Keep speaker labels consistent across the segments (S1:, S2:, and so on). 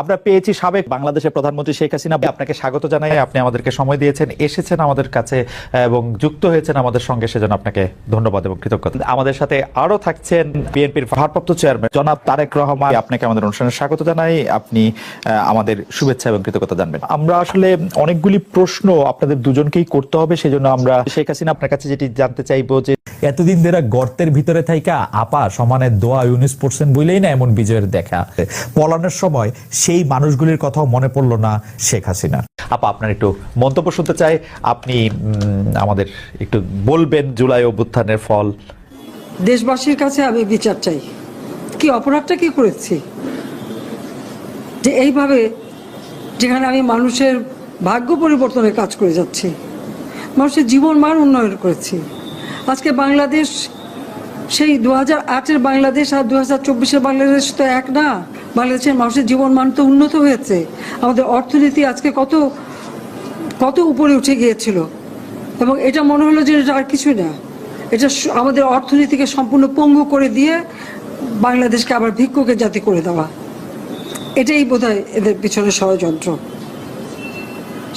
S1: আমরা পেয়েছি সাবেক বাংলাদেশের প্রধানমন্ত্রী শেখ হাসিনা। আপনাকে স্বাগত জানাই, আপনি আমাদেরকে সময় দিয়েছেন, এসেছেন আমাদের কাছে, এবং যুক্ত হয়েছেন আমাদের সঙ্গে, সেজন্য আপনাকে ধন্যবাদ এবং কৃতজ্ঞতা। আমাদের সাথে আরও থাকছেন বিএনপির ভারপ্রাপ্ত চেয়ারম্যান, জনাব তারেক রহমান। আপনাকে আমাদের অনুষ্ঠানে স্বাগত জানাই। আপনি আমাদের শুভেচ্ছা এবং কৃতজ্ঞতা জানবেন। আমরা আসলে অনেকগুলি প্রশ্ন আপনাদের দুজনকেই করতে হবে, সেজন্য আমরা শেখ হাসিনা আপনার কাছে যেটি জানতে চাইব যে,
S2: এতদিন ধরে গর্তের ভিতরে থাইকা আপা সমানের দোয়া ইউনিস পড়ছেন বলেই না এমন বিজয়ের দেখা। পলানোর সময় সেই মানুষগুলির কথাও মনে পড়ল না শেখ হাসিনা
S1: আপা আপনার একটু মন্তব্য শুনতে চাই। আপনি আমাদের একটু বলবেন জুলাই অভ্যুত্থানের ফল।
S3: দেশবাসীর কাছে আমি বিচার চাই। কি অপরাধটা কি করেছি? যে এইভাবে যেখানে আমি মানুষের ভাগ্য পরিবর্তনের কাজ করে যাচ্ছি মানুষের জীবন মান উন্নয়ন করেছি। আজকে বাংলাদেশ সেই দু হাজার আটের বাংলাদেশ আর দু হাজার চব্বিশের বাংলাদেশ তো এক না। বাংলাদেশের মানুষের জীবন মান তো উন্নত হয়েছে। আমাদের অর্থনীতি আজকে কত কত উপরে উঠে গিয়েছিল। এবং এটা মনে হলো যে এটা আর কিছুই না। এটা আমাদের অর্থনীতিকে সম্পূর্ণ পঙ্গু করে দিয়ে বাংলাদেশকে আবার ভিক্ষুকের জাতি করে দেওয়া। এটাই বোধহয় এদের পিছনে ষড়যন্ত্র।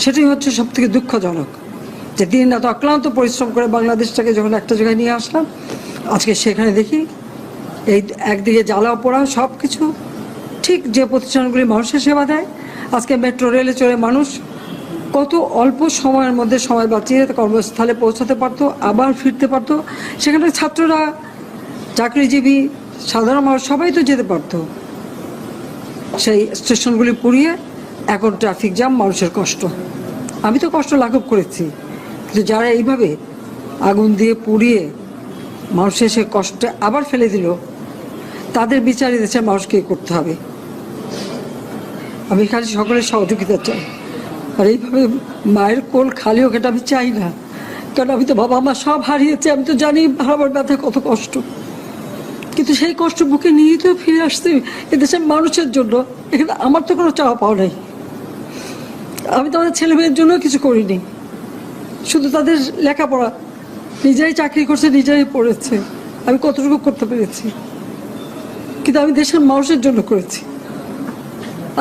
S3: সেটাই হচ্ছে সব থেকে দুঃখজনক যে দিন রাত অক্লান্ত পরিশ্রম করে বাংলাদেশটাকে যখন একটা জায়গায় নিয়ে আসলাম, আজকে সেখানে দেখি, এই একদিকে জ্বালা পোড়া সব কিছু ঠিক যে প্রতিষ্ঠানগুলি মানুষের সেবা দেয়, আজকে মেট্রো রেলে চড়ে মানুষ কত অল্প সময়ের মধ্যে সময় বাঁচিয়ে কর্মস্থলে পৌঁছাতে পারতো, আবার ফিরতে পারতো। সেখানে ছাত্ররা, চাকরিজীবী, সাধারণ মানুষ সবাই তো যেতে পারতো। সেই স্টেশনগুলি পুড়িয়ে এখন ট্রাফিক জ্যাম, মানুষের কষ্ট। আমি তো কষ্ট লাঘব করেছি, কিন্তু যারা এইভাবে আগুন দিয়ে পুড়িয়ে মানুষের সে কষ্টে আবার ফেলে দিল, তাদের বিচার দেশের মানুষকে করতে হবে। আমি খালি সকলের সহযোগিতা চাই। আর এইভাবে মায়ের কোল খালি এটা আমি চাই না। কারণ আমি তো বাবা মা সব হারিয়েছি, আমি তো জানি হারাবার ব্যথা কত কষ্ট। কিন্তু সেই কষ্ট বুকে নিয়ে তো ফিরে আসতে এদেশের মানুষের জন্য। এখানে আমার তো কোনো চাওয়া পাওয়া নাই। আমি তো আমাদের ছেলে মেয়ের জন্য কিছু করিনি। শুধু তাদের লেখাপড়া। নিজেরাই চাকরি করছে, নিজেরাই পড়েছে। আমি কতটুকু করতে পেরেছি? কিন্তু আমি দেশের মানুষের জন্য করেছি।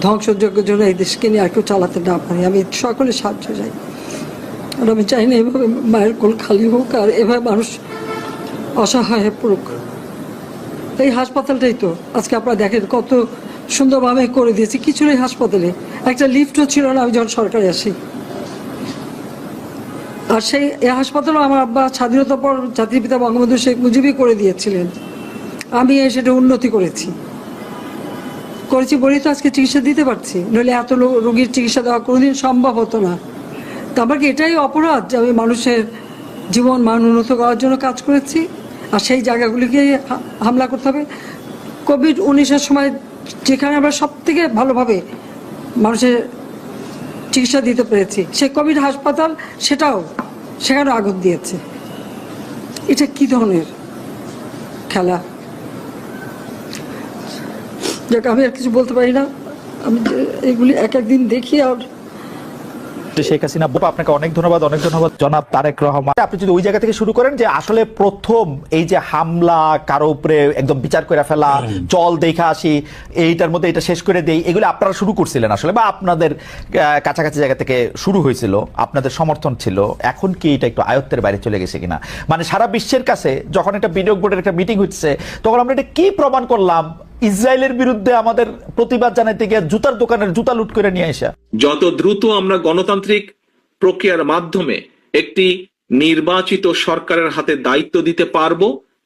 S3: ধ্বংসযজ্ঞের জন্য এই দেশকে নিয়ে আর কেউ চালাতে না পারি। আমি সকলে সাহায্য চাই। আর আমি চাই না এভাবে মায়ের কোল খালি হোক আর এভাবে মানুষ অসহায় হয়ে পড়ুক। এই হাসপাতালটাই তো। আজকে আপনারা দেখেন কত সুন্দরভাবে করে দিয়েছি। কিছু নেই হাসপাতালে। একটা লিফটও ছিল না। আমি যখন সরকারে আসি। আর সেই এই হাসপাতালও আমার আব্বা স্বাধীনতার পর জাতির পিতা বঙ্গবন্ধু শেখ মুজিবই করে দিয়েছিলেন। আমি সেটা উন্নতি করেছি। করেছি বলেই তো আজকে চিকিৎসা দিতে পারছি। নইলে এত রোগীর চিকিৎসা দেওয়া কোনোদিন সম্ভব হতো না। তো আমার কি এটাই অপরাধ যে আমি মানুষের জীবন মান উন্নত করার জন্য কাজ করেছি। আর সেই জায়গাগুলিকে হামলা করতে হবে। কোভিড উনিশের সময় যেখানে আমরা সব থেকে ভালোভাবে মানুষের চিকিৎসা দিতে পেরেছি, সেই কোভিড হাসপাতাল সেটাও সেখানে আগুন দিয়েছে। এটা কি ধরনের খেলা? যাক আমি আর কিছু বলতে পারি না। আমি এগুলি এক একদিন দেখি আর
S1: শেখ হাসিনা বাবা, আপনাকে অনেক ধন্যবাদ অনেক ধন্যবাদ জনাব তারেক রহমান। আপনি যদি ওই জায়গা থেকে শুরু করেন যে আসলে প্রথম এই যে হামলা কারও উপরে একদম বিচার করে ফেলা চল দেখা আসি এইটার মধ্যে এটা শেষ করে দেই এগুলো আপনারা শুরু করছিলেন আসলে বা আপনাদের কাছাকাছি জায়গা থেকে শুরু হয়েছিল আপনাদের সমর্থন ছিল এখন কি এটা একটু আয়ত্তের বাইরে চলে গেছে কিনা? মানে সারা বিশ্বের কাছে যখন একটা বিনিয়োগ বোর্ডের একটা মিটিং হচ্ছে তখন আমরা এটা কি প্রমাণ করলাম? ইসরায়েলের বিরুদ্ধে আমাদের প্রতিবাদ জানাইতে গিয়ে জুতার দোকানের জুতা লুট করে নিয়ে আসা
S4: যত দ্রুত আমরা গণতান্ত্রিক প্রক্রিয়ার মাধ্যমে একটি নির্বাচিত সরকারের হাতে দায়িত্ব দিতে পারব,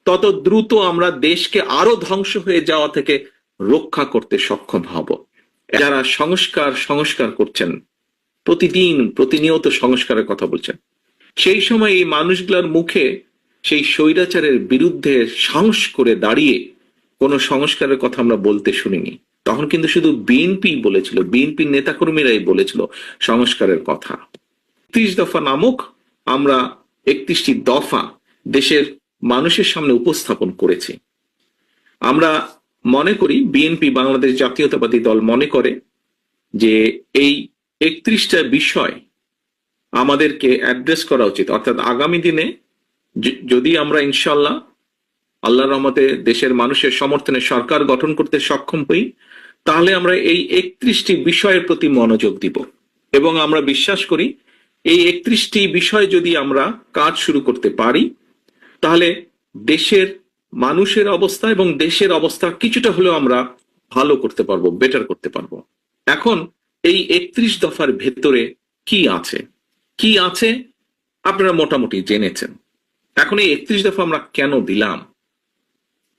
S4: তত দ্রুত আমরা দেশকে আরও ধ্বংস হয়ে যাওয়া থেকে রক্ষা করতে সক্ষম হব। যারা সংস্কার সংস্কার করছেন, প্রতিদিন প্রতিনিয়ত সংস্কারের কথা বলছেন, সেই সময় এই মানুষগুলোর মুখে সেই স্বৈরাচারের বিরুদ্ধে সাহস করে দাঁড়িয়ে কোনো সংস্কারের কথা আমরা বলতে শুনিনি। তখন কিন্তু শুধু বিএনপি বলেছিল বিএনপির নেতাকর্মীরাই বলেছিল সংস্কারের কথা। একত্রিশ দফা নামক, আমরা একত্রিশটি দফা দেশের মানুষের সামনে উপস্থাপন করেছি। আমরা মনে করি বিএনপি বাংলাদেশ জাতীয়তাবাদী দল মনে করে যে এই একত্রিশটা বিষয় আমাদেরকে অ্যাড্রেস করা উচিত। অর্থাৎ আগামী দিনে যদি আমরা ইনশাল্লাহ আল্লাহর রহমতে দেশের মানুষের সমর্থনে সরকার গঠন করতে সক্ষম হই, তাহলে আমরা এই একত্রিশটি বিষয়ের প্রতি মনোযোগ দিব। এবং আমরা বিশ্বাস করি, এই একত্রিশটি বিষয় যদি আমরা কাজ শুরু করতে পারি, তাহলে দেশের মানুষের অবস্থা এবং দেশের অবস্থা কিছুটা হলেও আমরা ভালো করতে পারব বেটার করতে পারব। এখন এই একত্রিশ দফার ভেতরে কি আছে? কি আছে? আপনারা মোটামুটি জেনেছেন। এখন এই একত্রিশ দফা আমরা কেন দিলাম?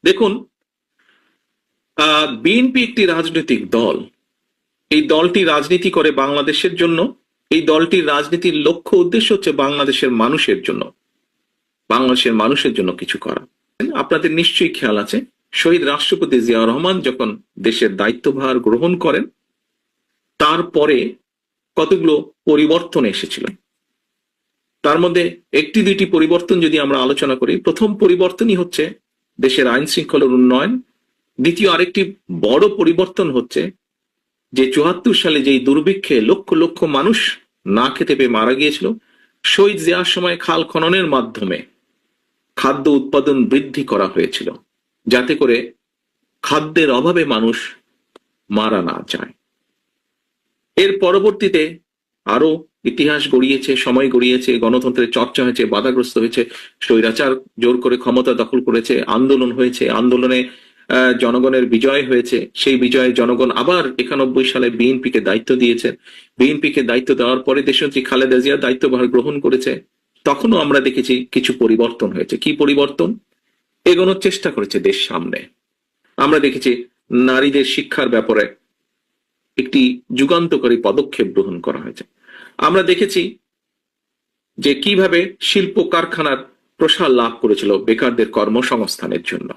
S4: দেখুন বিএনপি একটি রাজনৈতিক দল। এই দলটি রাজনীতি করে বাংলাদেশের জন্য। এই দলটির রাজনীতির লক্ষ্য উদ্দেশ্য হচ্ছে বাংলাদেশের মানুষের জন্য। বাংলাদেশের মানুষের জন্য কিছু করা। আপনাদের নিশ্চয়ই খেয়াল আছে, শহীদ রাষ্ট্রপতি জিয়া রহমান যখন দেশের দায়িত্বভার গ্রহণ করেন, তারপরে কতগুলো পরিবর্তন এসেছিল। তার মধ্যে একটি দুইটি পরিবর্তন যদি আমরা আলোচনা করি, প্রথম পরিবর্তনই হচ্ছে দেশের আইন শৃঙ্খলার উন্নয়ন। দ্বিতীয়, আরেকটি বড় পরিবর্তন হচ্ছে যে চুয়াত্তর সালে যেই দুর্ভিক্ষে লক্ষ লক্ষ মানুষ না খেতে পেয়ে মারা গিয়েছিল, শহীদ জিয়ার সময় খাল খননের মাধ্যমে খাদ্য উৎপাদন বৃদ্ধি করা হয়েছিল, যাতে করে খাদ্যের অভাবে মানুষ মারা না যায়। এর পরবর্তীতে আরও ইতিহাস গড়িয়েছে, সময় গড়িয়েছে, গণতন্ত্রের চর্চা হয়েছে, বাধাগ্রস্ত হয়েছে, স্বৈরাচার জোর করে ক্ষমতা দখল করেছে, আন্দোলন হয়েছে, আন্দোলনে জনগণের বিজয় হয়েছে, সেই বিজয়ে জনগণ আবার একানব্বই সালে বিএনপি কে দায়িত্ব দিয়েছেন বিএনপি কে দায়িত্ব দেওয়ার পরে দেশনেত্রী খালেদা জিয়া দায়িত্বভার গ্রহণ করেছে। তখনও আমরা দেখেছি কিছু পরিবর্তন হয়েছে। কি পরিবর্তন? এগোনোর চেষ্টা করেছে দেশ সামনে। আমরা দেখেছি নারীদের শিক্ষার ব্যাপারে একটি যুগান্তকারী পদক্ষেপ গ্রহণ করা হয়েছে। আমরা দেখেছি যে কীভাবে শিল্প কারখানার প্রসার লাভ করেছিল বেকারদের কর্মসংস্থানের জন্য।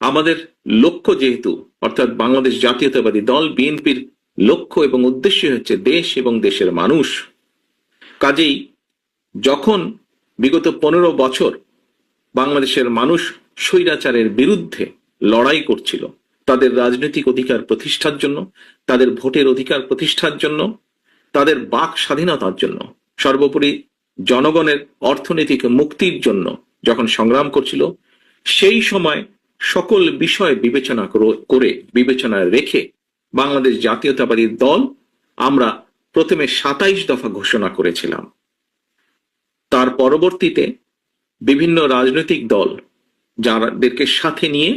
S4: আমাদের লক্ষ্য যেহেতু, অর্থাৎ বাংলাদেশ জাতীয়তাবাদী দল, বিএনপির লক্ষ্য এবং উদ্দেশ্য হচ্ছে দেশ এবং দেশের মানুষ। কাজেই যখন বিগত পনেরো বছর বাংলাদেশের মানুষ স্বৈরাচারের বিরুদ্ধে লড়াই করছিল, তাদের রাজনৈতিক অধিকার প্রতিষ্ঠার জন্য, তাদের ভোটের অধিকার প্রতিষ্ঠার জন্য তাদের বাক স্বাধীনতার জন্য, সর্বোপরি জনগণের অর্থনৈতিক মুক্তির জন্য যখন সংগ্রাম করছিল, সেই সময় সকল বিষয় বিবেচনা করে বিবেচনায় রেখে বাংলাদেশ জাতীয়তাবাদী দল আমরা প্রথমে সাতাইশ দফা ঘোষণা করেছিলাম। তার পরবর্তীতে বিভিন্ন রাজনৈতিক দল যাদেরকে সাথে নিয়ে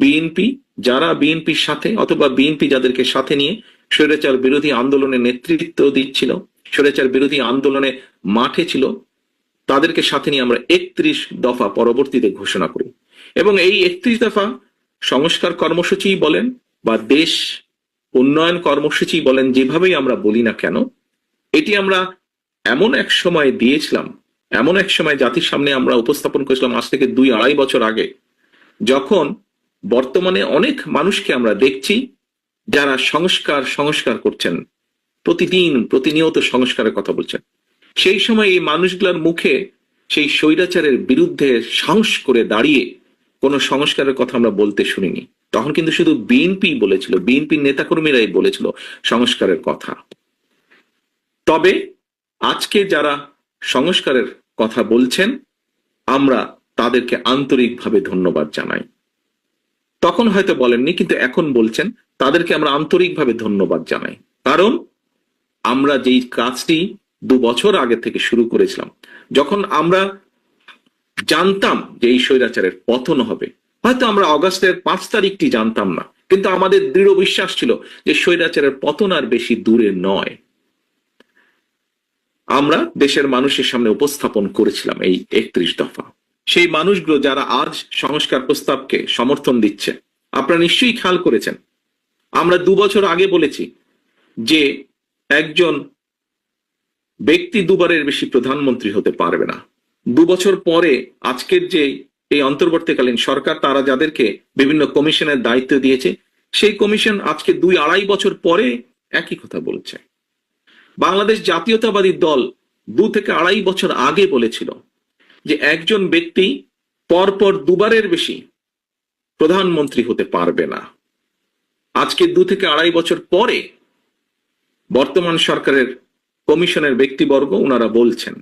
S4: বিএনপি, যারা বিএনপির সাথে অথবা বিএনপি যাদেরকে সাথে নিয়ে স্বৈরাচার বিরোধী আন্দোলনে নেতৃত্ব দিচ্ছিল, স্বৈরাচার বিরোধী আন্দোলনে মাঠে ছিল, তাদেরকে সাথে নিয়ে আমরা একত্রিশ দফা পরবর্তীতে ঘোষণা করি। এবং এই একত্রিশ দফা সংস্কার কর্মসূচি বলেন বা দেশ উন্নয়ন কর্মসূচি বলেন যেভাবেই আমরা বলি না কেন, এটি আমরা এমন এক সময় দিয়েছিলাম, এমন এক সময় জাতির সামনে আমরা উপস্থাপন করেছিলাম আজ থেকে দুই আড়াই বছর আগে, যখন বর্তমানে অনেক মানুষকে আমরা দেখছি যারা সংস্কার সংস্কার করছেন। প্রতিদিন প্রতিনিয়ত সংস্কারের কথা বলছেন। সেই সময় এই মানুষগুলোর মুখে সেই স্বৈরাচারের বিরুদ্ধে সাহস করে দাঁড়িয়ে কোনো সংস্কারের কথা আমরা বলতে শুনিনি। তখন কিন্তু শুধু বিএনপি বলেছিল বিএনপির নেতাকর্মীরাই বলেছিল সংস্কারের কথা। তবে আজকে যারা সংস্কারের কথা বলছেন, আমরা তাদেরকে আন্তরিকভাবে ধন্যবাদ জানাই। তখন হয়তো বলেননি, কিন্তু এখন বলছেন, তাদেরকে আমরা আন্তরিকভাবে ধন্যবাদ জানাই। কারণ আমরা যেই কাজটি দু বছর আগে থেকে শুরু করেছিলাম, যখন আমরা জানতাম যে এই স্বৈরাচারের পতন হবে, হয়তো আমরা অগাস্টের পাঁচ তারিখটি জানতাম না, কিন্তু আমাদের দৃঢ় বিশ্বাস ছিল যে স্বৈরাচারের পতন আর বেশি দূরে নয়। আমরা দেশের মানুষের সামনে উপস্থাপন করেছিলাম এই একত্রিশ দফা। সেই মানুষগুলো যারা আজ সংস্কার প্রস্তাবকে সমর্থন দিচ্ছে। আপনারা নিশ্চয়ই খেয়াল করেছেন। আমরা দু বছর আগে বলেছি যে একজন ব্যক্তি দুবারের বেশি প্রধানমন্ত্রী হতে পারবে না। দু বছর পরে আজকের যে এই অন্তর্বর্তীকালীন সরকার, তারা যাদেরকে বিভিন্ন কমিশনের দায়িত্ব দিয়েছে, সেই কমিশন আজকে দুই আড়াই বছর পরে একই কথা বলছে। বাংলাদেশ জাতীয়তাবাদী দল দু থেকে আড়াই বছর আগে বলেছিল যে একজন ব্যক্তি পরপর দুবারের বেশি প্রধানমন্ত্রী হতে পারবে না। আজকে দু থেকে আড়াই বছর পরে বর্তমান সরকারের কমিশনের ব্যক্তিবর্গ ওনারা বলছেন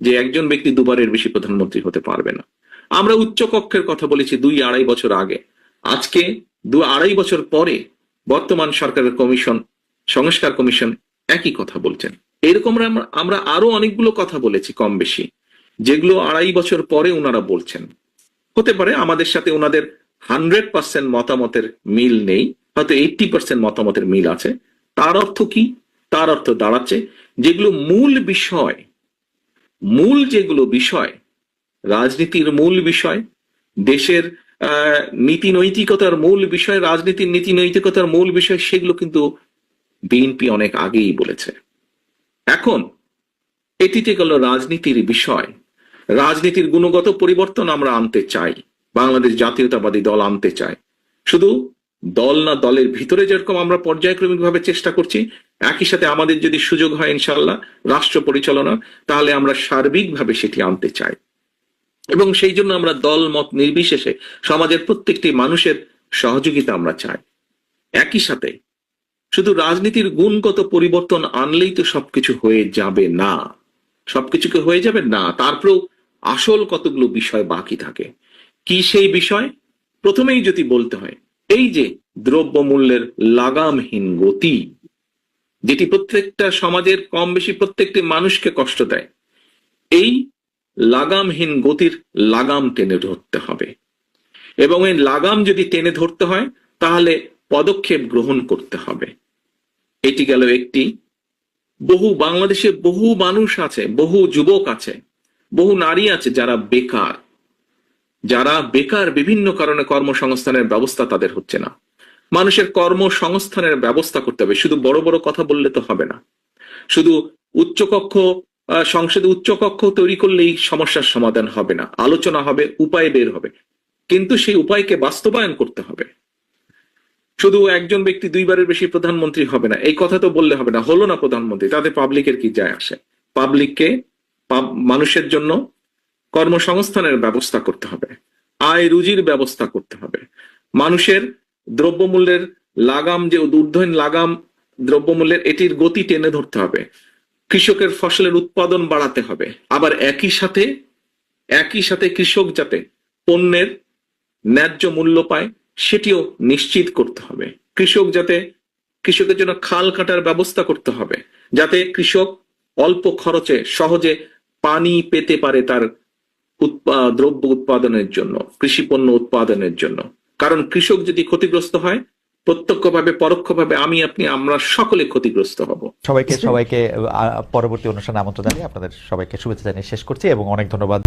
S4: যে একজন ব্যক্তি দুবারের বেশি প্রধানমন্ত্রী হতে পারবে না। আমরা উচ্চকক্ষের কথা বলেছি দুই আড়াই বছর আগে। আজকে দু আড়াই বছর পরে বর্তমান সরকারের কমিশন, সংস্কার কমিশন একই কথা বলছেন। এরকম আমরা আরও অনেকগুলো কথা বলেছি কম বেশি। যেগুলো আড়াই বছর পরে ওনারা বলছেন। হতে পারে আমাদের সাথে ওনাদের হান্ড্রেড পার্সেন্ট মতামতের মিল নেই, হয়তো এইটটি পার্সেন্ট মতামতের মিল আছে। তার অর্থ কি? তার অর্থ দাঁড়াচ্ছে যেগুলো মূল বিষয়, মূল যেগুলো বিষয়, রাজনীতির মূল বিষয়, দেশের নীতি নৈতিকতার মূল বিষয়, রাজনীতির নীতি নৈতিকতার মূল বিষয়, সেগুলো কিন্তু বিএনপি অনেক আগেই বলেছে। এখন এটিতে গেল রাজনীতির বিষয় রাজনীতির গুণগত পরিবর্তন আমরা আনতে চাই। বাংলাদেশ জাতীয়তাবাদী দল আনতে চায় শুধু দল না, দলের ভিতরে যেরকম আমরা পর্যায়ক্রমিক ভাবে চেষ্টা করছি, একই সাথে আমাদের যদি সুযোগ হয় ইনশাল্লাহ রাষ্ট্র পরিচালনা, তাহলে আমরা সার্বিকভাবে সেটি আনতে চাই। এবং সেই জন্য আমরা দল, মত নির্বিশেষে সমাজের প্রত্যেকটি মানুষের সহযোগিতা আমরা চাই। একই সাথে শুধু রাজনীতির গুণগত পরিবর্তন আনলেই তো সবকিছু হয়ে যাবে না। সবকিছুকে হয়ে যাবে? না। তারপরেও আসল কতগুলো বিষয় বাকি থাকে? কি সেই বিষয়? প্রথমেই যদি বলতে হয়, এই যে দ্রব্যমূল্যের লাগামহীন গতি, যেটি প্রত্যেকটা সমাজের কম বেশি প্রত্যেকটি মানুষকে কষ্ট দেয়, এই লাগামহীন গতির লাগাম টেনে ধরতে হবে। এবং এই লাগাম যদি টেনে ধরতে হয়, তাহলে পদক্ষেপ গ্রহণ করতে হবে। এটি গেল একটি, বহু বাংলাদেশে বহু মানুষ আছে, বহু যুবক আছে বহু নারী আছে যারা বেকার। যারা বেকার বিভিন্ন কারণে কর্মসংস্থানের ব্যবস্থা তাদের হচ্ছে না। মানুষের কর্মসংস্থানের ব্যবস্থা করতে হবে। শুধু বড় বড় কথা বললে তো হবে না। শুধু উচ্চকক্ষ সংসদে উচ্চকক্ষ তৈরি করলেই সমস্যার সমাধান হবে না। আলোচনা হবে, উপায় বের হবে। কিন্তু সেই উপায়কে বাস্তবায়ন করতে হবে। শুধু একজন ব্যক্তি দুইবারের বেশি প্রধানমন্ত্রী হবে না। এই কথা তো বললে হবে না। হলো না প্রধানমন্ত্রী, তাতে পাবলিকের কি যায় আসে? পাবলিককে পাব- মানুষের জন্য কর্মসংস্থানের ব্যবস্থা করতে হবে। আয় রুজির ব্যবস্থা করতে হবে। মানুষের দ্রব্যমূল্যের লাগাম যে ঊর্ধ্বহীন লাগাম দ্রব্যমূল্যের, এটির গতি টেনে ধরতে হবে। কৃষকের ফসলের উৎপাদন বাড়াতে হবে। আবার একই সাথে একই সাথে কৃষক যাতে পণ্যের ন্যায্য মূল্য পায়, সেটিও নিশ্চিত করতে হবে। কৃষক যাতে কৃষকের জন্য খাল কাটার ব্যবস্থা করতে হবে। যাতে কৃষক অল্প খরচে সহজে পানি পেতে পারে তার দ্রব্য উৎপাদনের জন্য কৃষি পণ্য উৎপাদনের জন্য। কারণ কৃষক যদি ক্ষতিগ্রস্ত হয় প্রত্যক্ষভাবে পরোক্ষভাবে আমি আপনি আমরা সকলে ক্ষতিগ্রস্ত হব।
S1: সবাইকে সবাইকে আহ, পরবর্তী অনুষ্ঠানে আমন্ত্রণ জানিয়ে আপনাদের সবাইকে শুভেচ্ছা জানিয়ে শেষ করছি এবং অনেক ধন্যবাদ।